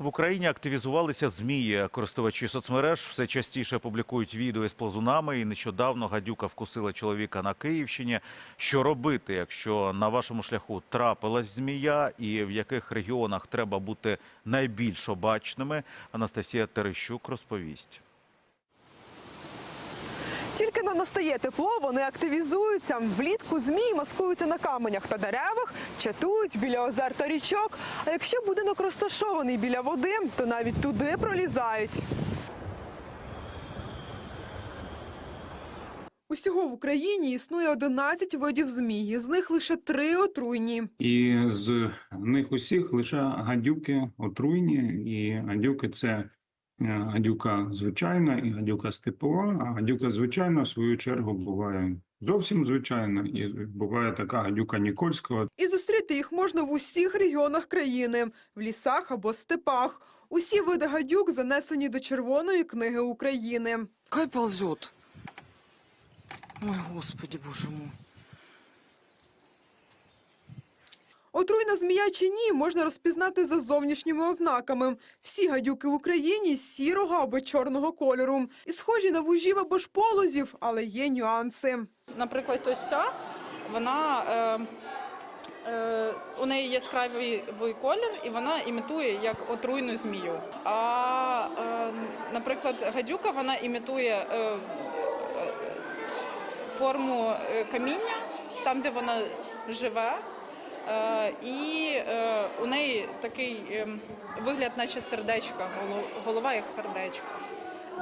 В Україні активізувалися змії. Користувачі соцмереж все частіше публікують відео з ползунами. І нещодавно гадюка вкусила чоловіка на Київщині. Що робити, якщо на вашому шляху трапилась змія, і в яких регіонах треба бути найбільш обачними? Анастасія Терещук розповість. Тільки но настає тепло, вони активізуються. Влітку змії маскуються на каменях та деревах, чатують біля озер та річок. А якщо будинок розташований біля води, то навіть туди пролізають. Усього в Україні існує 11 видів змій, з них лише три отруйні. І з них усіх лише гадюки отруйні, і гадюки це гадюка звичайна і гадюка степова. А гадюка звичайна, в свою чергу, буває зовсім звичайна, і буває така гадюка Нікольського. І зустріти їх можна в усіх регіонах країни, в лісах або степах. Усі види гадюк занесені до Червоної книги України. Кай ползет. Ой, господи, боже мой. Отруйна змія чи ні, можна розпізнати за зовнішніми ознаками. Всі гадюки в Україні сірого або чорного кольору. І схожі на вужів або ж полозів, але є нюанси. Наприклад, ось ця, вона е, е, у неї яскравий колір, і вона імітує як отруйну змію. А, е, наприклад, гадюка вона імітує е, е, форму е, каміння, там, де вона живе. Е, і е, у неї такий е, вигляд, наче сердечка, голова як сердечко.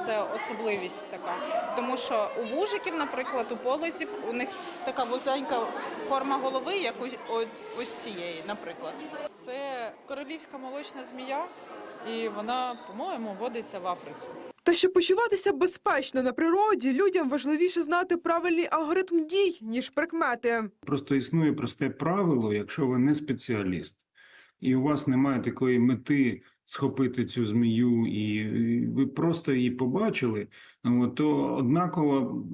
Це особливість така. Тому що у вужиків, наприклад, у полозів, у них така вузенька форма голови, як у ось цієї, наприклад. Це королівська молочна змія, і вона, по-моєму, водиться в Африці. Та щоб почуватися безпечно на природі, людям важливіше знати правильний алгоритм дій, ніж прикмети. Просто існує просте правило, якщо ви не спеціаліст, і у вас немає такої мети схопити цю змію, і ви просто її побачили, от, то однаково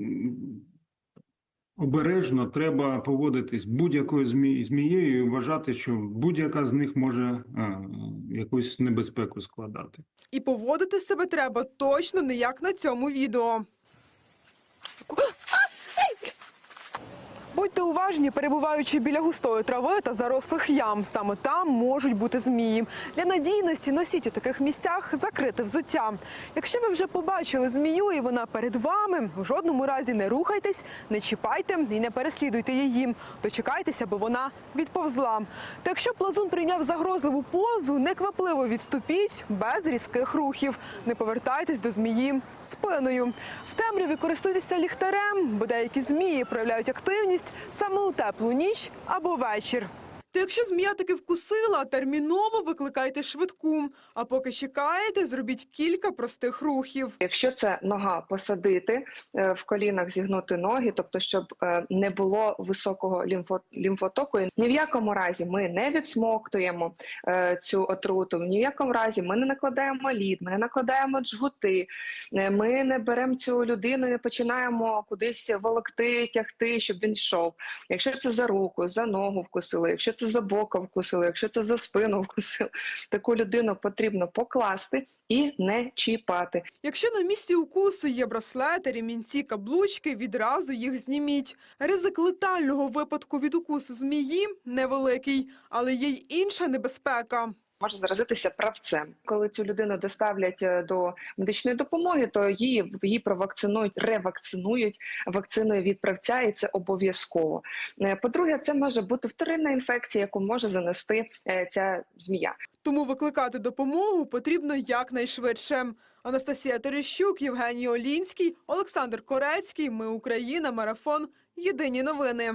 обережно треба поводитись будь-якою змі- змією і вважати, що будь-яка з них може а, якусь небезпеку складати. І поводити себе треба точно не як на цьому відео. Уважні, перебуваючи біля густої трави та зарослих ям. Саме там можуть бути змії. Для надійності носіть у таких місцях закрите взуття. Якщо ви вже побачили змію і вона перед вами, в жодному разі не рухайтесь, не чіпайте і не переслідуйте її. Дочекайтеся, аби вона відповзла. Та якщо плазун прийняв загрозливу позу, неквапливо відступіть без різких рухів. Не повертайтесь до змії спиною. В темряві користуйтеся ліхтарем, бо деякі змії проявляють активність саме у теплу ніч або вечір. Та якщо змія таки вкусила, терміново викликайте швидку. А поки чекаєте, зробіть кілька простих рухів. Якщо це нога посадити е, в колінах, зігнути ноги, тобто, щоб е, не було високого лімфо, лімфотоку, ні в якому разі ми не відсмоктуємо е, цю отруту. Ні в якому разі ми не накладаємо лід, ми не накладаємо джгути, ми не беремо цю людину і не починаємо кудись волокти, тягти, щоб він йшов. Якщо це за руку, за ногу вкусили, якщо це за бока вкусили, якщо це за спину вкусили, таку людину потрібно покласти і не чіпати. Якщо на місці укусу є браслети, ремінці, каблучки, відразу їх зніміть. Ризик летального випадку від укусу змії невеликий, але є й інша небезпека. Може заразитися правцем. Коли цю людину доставлять е, до медичної допомоги, то її її провакцинують, ревакцинують вакциною від правця, і це обов'язково. Е, По-друге, це може бути вторинна інфекція, яку може занести е, ця змія. Тому викликати допомогу потрібно якнайшвидше. Анастасія Терещук, Євгеній Олінський, Олександр Корецький. Ми Україна. Марафон. Єдині новини.